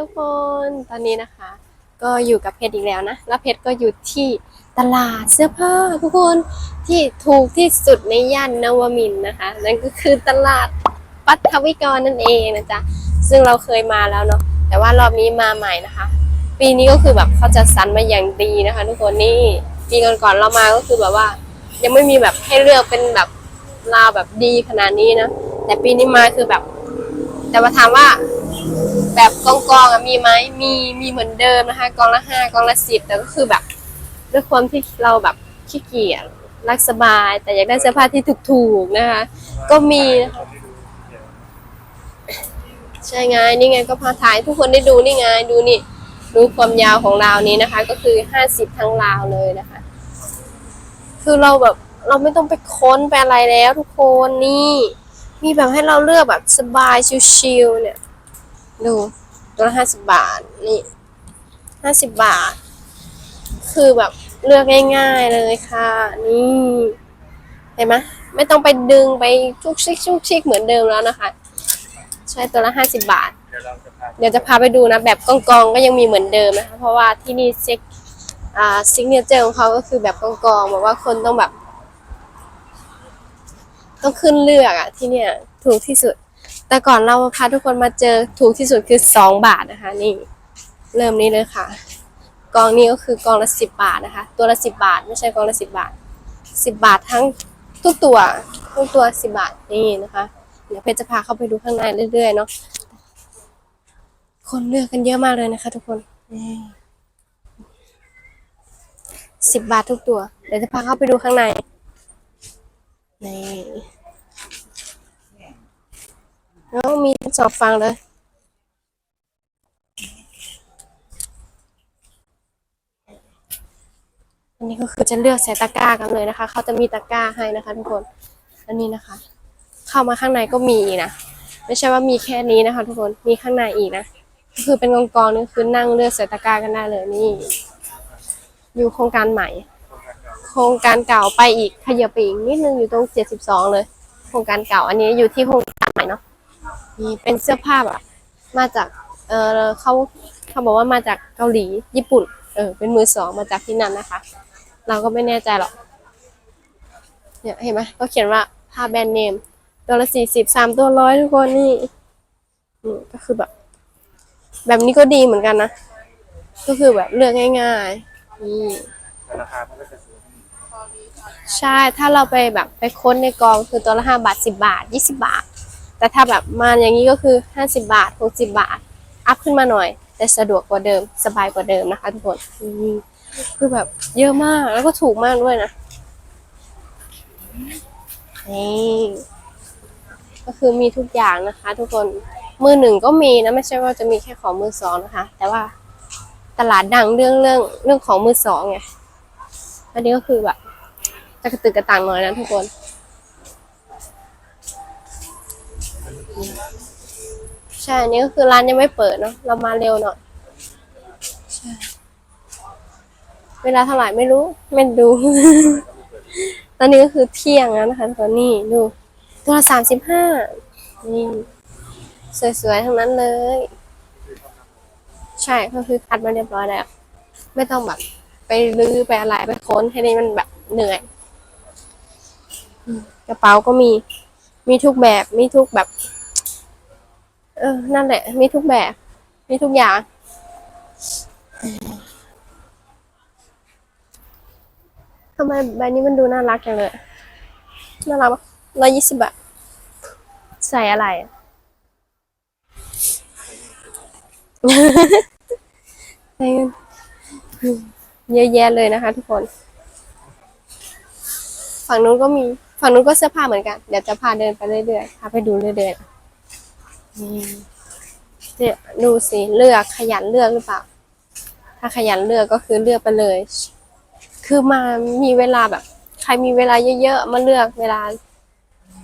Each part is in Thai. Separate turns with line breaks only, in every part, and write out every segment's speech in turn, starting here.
ทุกคนตอนนี้นะคะ ก็อยู่กับเพชรอีกแล้วนะ แล้วเพชรก็อยู่ที่ตลาดเสื้อผ้าทุกคนที่ถูกที่สุดในย่านนวมินนะคะ นั่นก็คือตลาดปัทวิกรนั่นเองนะจ๊ะซึ่งเราเคยมาแล้วเนาะแต่ว่ารอบนี้มาใหม่นะคะ ปีนี้ก็คือแบบเขาจะสรรมาอย่างดีนะคะ ทุกคนนี่ปีก่อนๆเรามาก็คือแบบว่า ยังไม่มีแบบให้เลือกเป็นแบบราวแบบดีขนาดนี้นะแต่ปีนี้มาคือแบบ แต่ว่าถามว่า แบบกองกองๆอะมีไหมมีมีเหมือนเดิมนะคะกองละห้ากองละสิบแต่ก็คือแบบด้วยความที่เราแบบขี้เกียจรักสบาย แต่อยากได้เสื้อผ้าที่ถูกๆนะคะ ก็มีนะคะใช่ไงนี่ไงก็พาถ่ายทุกคนได้ดูนี่ไงดูนี่ดูความยาวของราวนี้นะคะ ก็คือห้าสิบทั้งราวเลยนะคะ คือเราแบบเราไม่ต้องไปค้นไปอะไรแล้วทุกคนนี่ มีแบบให้เราเลือกแบบสบายชิลๆเนี่ย ดูตัวละห้าสิบบาทนี่ห้าสิบบาท คือแบบเลือกง่ายๆเลยค่ะ นี่เห็นไหมไม่ต้องไปดึงไปชุกชิกชุกชิกเหมือนเดิมแล้วนะคะ ใช่ตัวละห้าสิบบาท
เดี๋ยวจะพา
ไปดูนะ แบบกองๆก็ยังมีเหมือนเดิมนะคะ เพราะว่าที่นี่เซ็กอ่าซิกเนเจอร์ของเขาก็คือแบบกองๆบอกว่าคนต้องแบบ ต้องขึ้นเลือกอะที่เนี่ย ถูกที่สุด แต่ก่อนเราพาทุกคนมาเจอถูกที่สุดคือสองบาทนะคะ นี่ เริ่มนี้เลยค่ะ กองนี้ก็คือกองละสิบบาทนะคะ ตัวละสิบบาท ไม่ใช่กองละสิบบาทสิบบาททั้งทุกตัวทุกตัวสิบบาทนี่นะคะเดี๋ยวเพชรจะพาเข้าไปดูข้างในเรื่อยๆเนาะคนเลือกกันเยอะมากเลยนะคะ ทุกคนนี่สิบบาททุกตัว เดี๋ยวจะพาเข้าไปดูข้างในนี่แล้ว มีสองฝั่งเลย อันนี้ก็คือจะเลือกใส่ตะกร้ากันเลยนะคะ เขาจะมีตะกร้าให้นะคะ ทุกคน อันนี้นะคะ เข้ามาข้างในก็มีนะ ไม่ใช่ว่ามีแค่นี้นะคะ ทุกคน มีข้างในอีกนะ ก็คือเป็นกองกองๆนี่คือนั่งเลือกใส่ตะกร้ากันได้เลยนี่ อยู่โครงการใหม่ โครงการเก่าไปอีกขยับไปอีกนิดนึงอยู่ตรงเจ็ดสิบสองเลย โครงการเก่า อันนี้อยู่ที่โครงการ มีเป็นเสื้อผ้าแบบมาจาก เออเขาเขาบอกว่ามาจากเกาหลีญี่ปุ่น เออ เป็นมือสองมาจากที่นั่นนะคะ เราก็ไม่แน่ใจหรอก เนี่ยเห็นไหมเขาเขียนว่าผ้าแบรนด์เนม ตัวละสี่สิบสามตัวร้อยทุกคนนี่นี่ก็คือแบบ แบบนี้ก็ดีเหมือนกันนะ ก็คือแบบเลือกง่ายๆนี่
ราคาก็จะสูง
ใช่ ถ้าเราไปแบบไปค้นในกองคือตัวละห้าบาทสิบาทยี่สิบาท แต่ถ้าแบบมาอย่างนี้ก็คือห้าสิบาทหกสิบาท อัพขึ้นมาหน่อย แต่สะดวกกว่าเดิม สบายกว่าเดิมนะคะทุกคนคือแบบเยอะมากแล้วก็ถูกมากด้วยนะนี่ก็คือมีทุกอย่างนะคะ ทุกคนมือหนึ่งก็มีนะไม่ใช่ว่าจะมีแค่ของมือสองนะคะ แต่ว่าตลาดดังเรื่องเรื่องเรื่องของมือสองไงอันนี้ก็คือแบบจะกระตึกกระตังหน่อยนะทุกคน ใช่อันนี้ก็คือร้านยังไม่เปิดเนาะเรามาเร็วหน่อยใช่เวลาเท่าไหร่ไม่รู้ ไม่ดู ตอนนี้ก็คือเที่ยงแล้วนะคะตอนนี้ดู ตัวละสามสิบห้านี่สวยๆทั้งนั้นเลย ใช่ก็คือคัดมาเรียบร้อยแล้ว ไม่ต้องแบบไปรื้อไปอะไรไปค้นให้นี่มันแบบเหนื่อยอืมกระเป๋าก็มี มีทุกแบบมีทุกแบบ เออ นั่นแหละ มีทุกแบบ มีทุกอย่าง ทำไมใบนี้มันดูน่ารักจังเลย น่ารักร้อยยี่สิบบาท ใส่อะไร ใส่เงินเยอะแยะเลยนะคะทุกคน ฝั่งนู้นก็มี ฝั่งนู้นก็เสื้อผ้าเหมือนกัน เดี๋ยวจะพาเดินไปเรื่อยๆ พาไปดูเรื่อยๆนี่เนี่ยดูสิเลือกขยันเลือกหรือเปล่า ถ้าขยันเลือกก็คือเลือกไปเลย คือมามีเวลาแบบ ใครมีเวลาเยอะๆ มาเลือกเวลา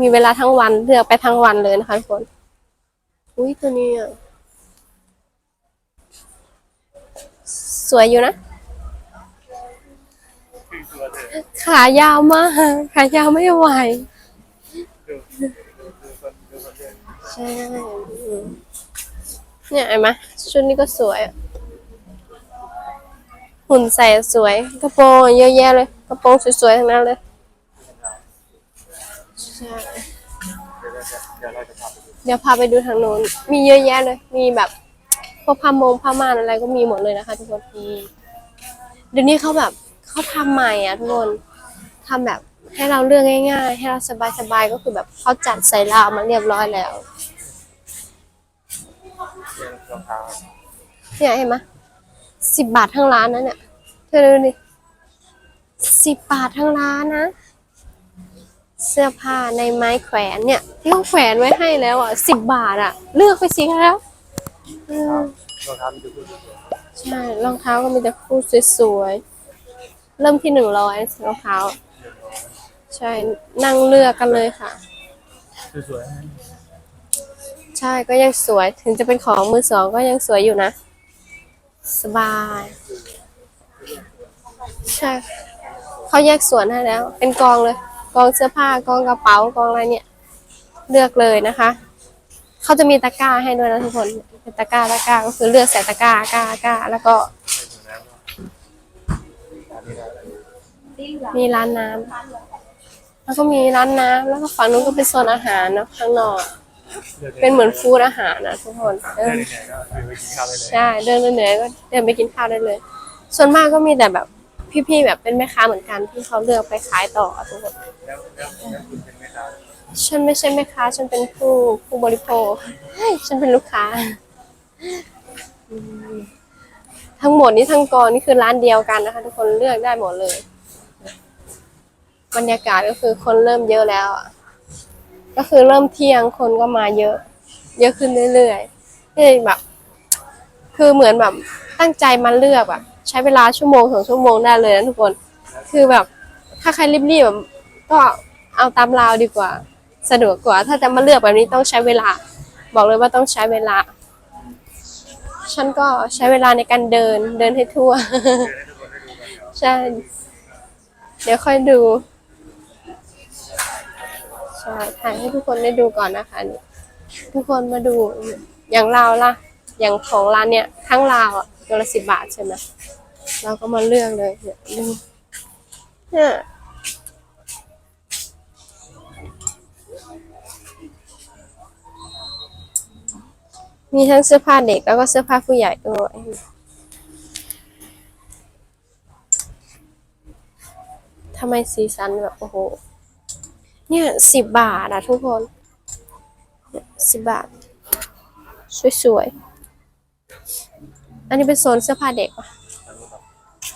มีเวลาทั้งวันเลือกไปทั้งวันเลยนะคะทุกคน อุ้ยตัวนี้อะสวยอยู่นะ ขายาวมากขายาวไม่ไหวใช่เนี่ยเห็นไหมชุดนี้ก็สวยอะหุ่นใส่สวยกระโปรงเยอะแยะเลยกระโปรงสวยๆทั้งนั้นเลยใช่
เดี๋ยวเราจะพาไป
เดี๋ยวพาไปดูทางโน้นมีเยอะแยะเลย มีแบบพวกผ้ามงผ้าม่านอะไรก็มีหมดเลยนะคะ ทุกคนเดี๋ยวนี้เขาแบบ เขาทำใหม่อะทุกคนทำแบบให้เราเลือกง่าย ๆ ให้เราสบายๆก็คือแบบเขาจัดใส่ราวมาเรียบร้อยแล้ว
เรื่องรองเท้า
เนี่ยเห็นไหมสิบบาททั้งร้านนะเนี่ยเธอดูดิสิบบาททั้งร้านนะ เสื้อผ้าในไม้แขวนเนี่ยที่เขาแขวนไว้ให้แล้วอะสิบบาทอะ เลือกไปสิครับอืม
รองเท้ามีดูคู่สวย
ใช่รองเท้าก็มีแต่คู่สวยๆ เริ่มที่หนึ่งร้อยรองเท้า ใช่ นั่งเลือกกันเลยค่ะ
สวย
ใช่ก็ยังสวย ถึงจะเป็นของมือสองก็ยังสวยอยู่นะ สบาย ใช่เขาแยกส่วนให้แล้ว เป็นกองเลย กองเสื้อผ้ากองกระเป๋ากองอะไรเนี่ย เลือกเลยนะคะเขาจะมีตะกร้าให้ด้วยนะทุกคนเป็นตะกร้าตะกร้าก็คือเลือกใส่ตะกร้ากร้ากร้าแล้วก็ มีร้านน้ำแล้วก็มีร้านน้ำแล้วก็ฝั่งนู้นก็เป็นโซนอาหารเนอะข้างนอก
ๆ
เป็นเหมือนฟู้ดอาหารนะทุกคนเอ
เดิ
อน
เหนื่อยๆก็คือไปกินข้าวได้เลย
ใช่เดินเหนื่อยๆก็เดินไปกินข้าวได้เลย ส่วนมากก็มีแต่แบบพี่ๆแบบเป็นแม่ค้าเหมือนกันที่เขาเลือกไปขายต่อทุกคน
แล้วแล้วแล้วคุณเป็นไหมครับ
ฉันไม่ใช่แม่ค้าฉันเป็นผู้ผู้บริโภคฉันเป็นลูกค้าอืมทั้งหมดนี้ทั้งกองนี่คือร้านเดียวกันนะคะ ทุกคนเลือกได้หมดเลย บรรยากาศก็คือคนเริ่มเยอะแล้วอะก็คือเริ่มเที่ยงคนก็มาเยอะ เยอะขึ้นเรื่อยๆนี่แบบ คือเหมือนแบบตั้งใจมาเลือกแบบ ใช้เวลาชั่วโมงสองชั่วโมงได้เลยนะทุกคน คือแบบ ถ้าใครรีบๆแบบก็เอาตามราวดีกว่า สะดวกกว่า ถ้าจะมาเลือกแบบนี้ต้องใช้เวลา บอกเลยว่าต้องใช้เวลา ฉันก็ใช้เวลาในการเดินเดินให้ทั่ว ใช่ เดี๋ยวค่อยดู ใช่ถ่ายให้ทุกคนได้ดูก่อนนะคะนี่ทุกคนมาดูอย่างเราล่ะ อย่างของร้านเนี้ยทั้งราวอะตัวละสิบบาทใช่ไหมเราก็มาเลือกเลยเนี่ยเนี่ยมีทั้งเสื้อผ้าเด็กแล้วก็เสื้อผ้าผู้ใหญ่ด้วยทำไมสีสันแบบโอ้โห เนี่ยสิบบาทอะทุกคนสิบบาท สวยๆ อันนี้เป็นโซนเสื้อผ้าเด็กปะ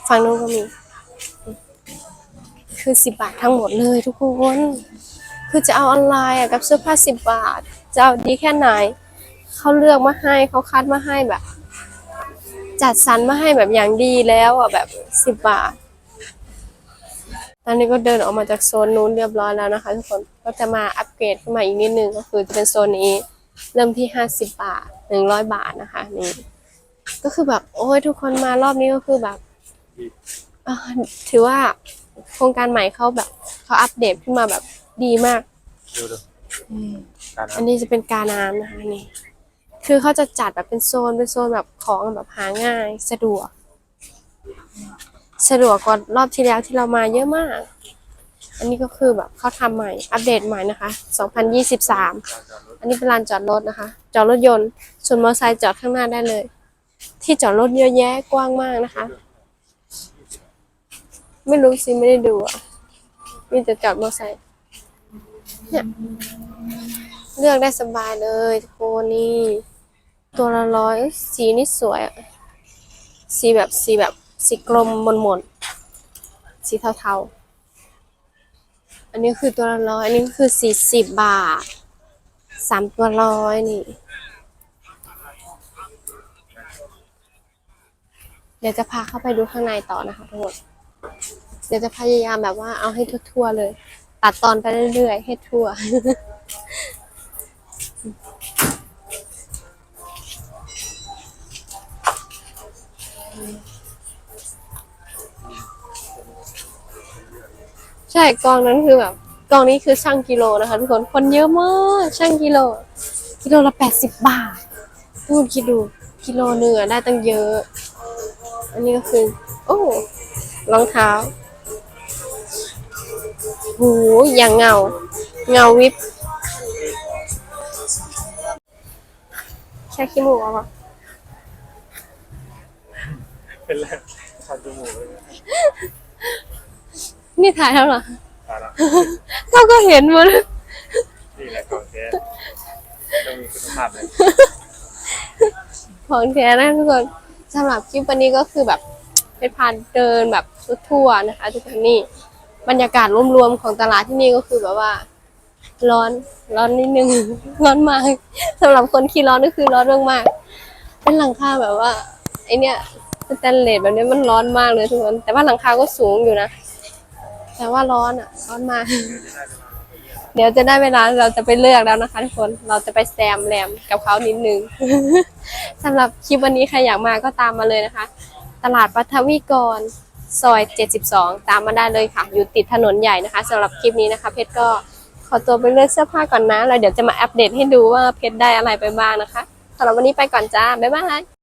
ฝั่งนู้นก็มี คือสิบบาททั้งหมดเลยทุกคน คือจะเอาออนไลน์อะกับเสื้อผ้าสิบบาท จะเอาดีแค่ไหน เขาเลือกมาให้เขาคัดมาให้แบบ จัดสรรมาให้แบบอย่างดีแล้วอะแบบสิบบาท อนนี้ก็เดินออกมาจากโซนนู้นเรียบร้อยแล้วนะคะ ทุกคนก็จะมาอัปเกรดขึ้นมาอีกนิดนึงก็คือจะเป็นโซนนี้ เริ่มที่ห้าสิบบาทหนึ่งร้อยบาทนะคะนี่ก็คือแบบโอ้ยทุกคนมารอบนี้ก็คือแบบอ่าถือว่าโครงการใหม่เขาแบบเขาอัปเดตขึ้นมาแบบดีมาก
ดูดูการ
อันนี้จะเป็นกาน้ำนะคะนี่ คือเขาจะจัดแบบเป็นโซนเป็นโซนแบบของแบบหาง่ายสะดวก สะดวกกว่ารอบที่แล้วที่เรามาเยอะมาก อันนี้ก็คือแบบเขาทำใหม่ อัปเดตใหม่นะคะ 2023 อันนี้เป็นลานจอดรถนะคะ จอดรถยนต์ ส่วนมอเตอร์ไซค์จอดข้างหน้าได้เลย ที่จอดรถเยอะแยะกว้างมากนะคะ ไม่รู้สิไม่ได้ดูอะมีแต่จอดมอเตอร์ไซค์เนี่ยเลือกได้สบายเลยทุกคนี่ ตัวละร้อยสีนี่สวยอะสีแบบสีแบบ สีกลมมนมนสีเทาๆ อันนี้คือตัวละร้อย อันนี้คือสี่สิบบาทสามตัวร้อยนี่ เดี๋ยวจะพาเข้าไปดูข้างในต่อนะคะทุกคนเดี๋ยวจะพยายามแบบว่าเอาให้ทั่วๆเลย ตัดตอนไปเรื่อยๆ ให้ทั่วใช่กองนั้นคือแบบกองนี้คือช่างกิโลนะคะทุกคนคนเยอะมากช่างกิโล กิโลละแปดสิบบาททุกคนคิดดูกิโลเนื้อได้ตั้งเยอะ อันนี้ก็คือ โอ้รองเท้าโหอย่างเงา เงาวิบแค่ขี้มูกเอาปะ
เป็นแรกคันจมูกเลย นะ
นี่ถ่ายแล้วเหรอ
ตายละ
เขาก็เห็นหมด
นี่แหละของแท้ต้องมีคุณภาพเลย
ของแท้นะทุกคนสำหรับคลิปวันนี้ก็คือแบบเป็นพานเดินแบบทั่วๆนะคะ ทุกคนนี่บรรยากาศรวมๆของตลาดที่นี่ก็คือแบบว่า ร้อนร้อนนิดนึง ร้อนมากสำหรับคนขี้ร้อนก็คือร้อนมากๆเป็นหลังคาแบบว่าไอเนี้ยสแตนเลสแบบนี้มันร้อนมากเลยทุกคนแต่ว่าหลังคาก็สูงอยู่นะ แต่ว่าร้อนอะ ร้อนมาก เดี๋ยวจะได้เวลาเราจะไปเลือกแล้วนะคะทุกคน เราจะไปแซมแรมกับเขานิดนึง สำหรับคลิปวันนี้ใครอยากมาก็ตามมาเลยนะคะ ตลาดปัทวีกรซอย 72 ตามมาได้เลยค่ะ อยู่ติดถนนใหญ่นะคะสำหรับคลิปนี้นะคะ เพชรก็ขอตัวไปเลือกเสื้อผ้าก่อนนะ แล้วเดี๋ยวจะมาอัปเดตให้ดูว่าเพชรได้อะไรไปบ้างนะคะสำหรับวันนี้ไปก่อนจ้า บ๊ายบาย